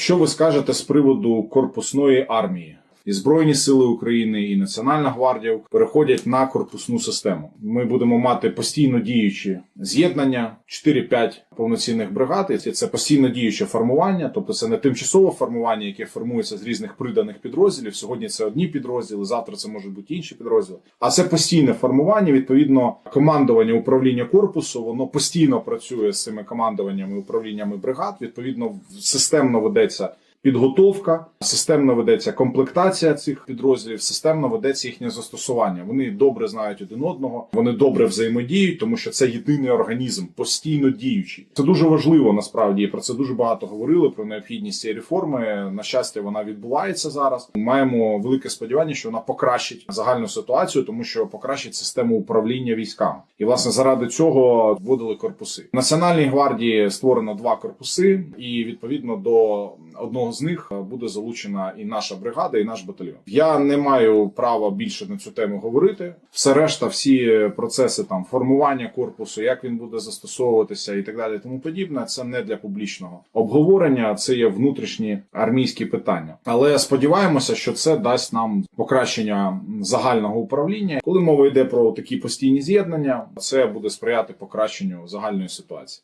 Що ви скажете з приводу корпусної армії? І Збройні сили України і Національна гвардія переходять на корпусну систему. Ми будемо мати постійно діючі з'єднання, 4-5 повноцінних бригад. І це постійно діюче формування, тобто це не тимчасове формування, яке формується з різних приданих підрозділів. Сьогодні це одні підрозділи, завтра це можуть бути інші підрозділи. А це постійне формування. Відповідно, командування управління корпусу воно постійно працює з цими командуваннями управліннями бригад. Відповідно, системно ведеться. Підготовка, системно ведеться комплектація цих підрозділів, системно ведеться їхнє застосування. Вони добре знають один одного, вони добре взаємодіють, тому що це єдиний організм, постійно діючий. Це дуже важливо насправді. Про це дуже багато говорили про необхідність цієї реформи. На щастя, вона відбувається зараз. Маємо велике сподівання, що вона покращить загальну ситуацію, тому що покращить систему управління військами. І власне заради цього вводили корпуси. В Національній гвардії створено два корпуси, і відповідно до одного з них буде залучена і наша бригада, і наш батальйон. Я не маю права більше на цю тему говорити. Все решта, всі процеси там формування корпусу, як він буде застосовуватися і так далі, тому подібне. Це не для публічного обговорення, це є внутрішні армійські питання. Але сподіваємося, що це дасть нам покращення загального управління. Коли мова йде про такі постійні з'єднання, це буде сприяти покращенню загальної ситуації.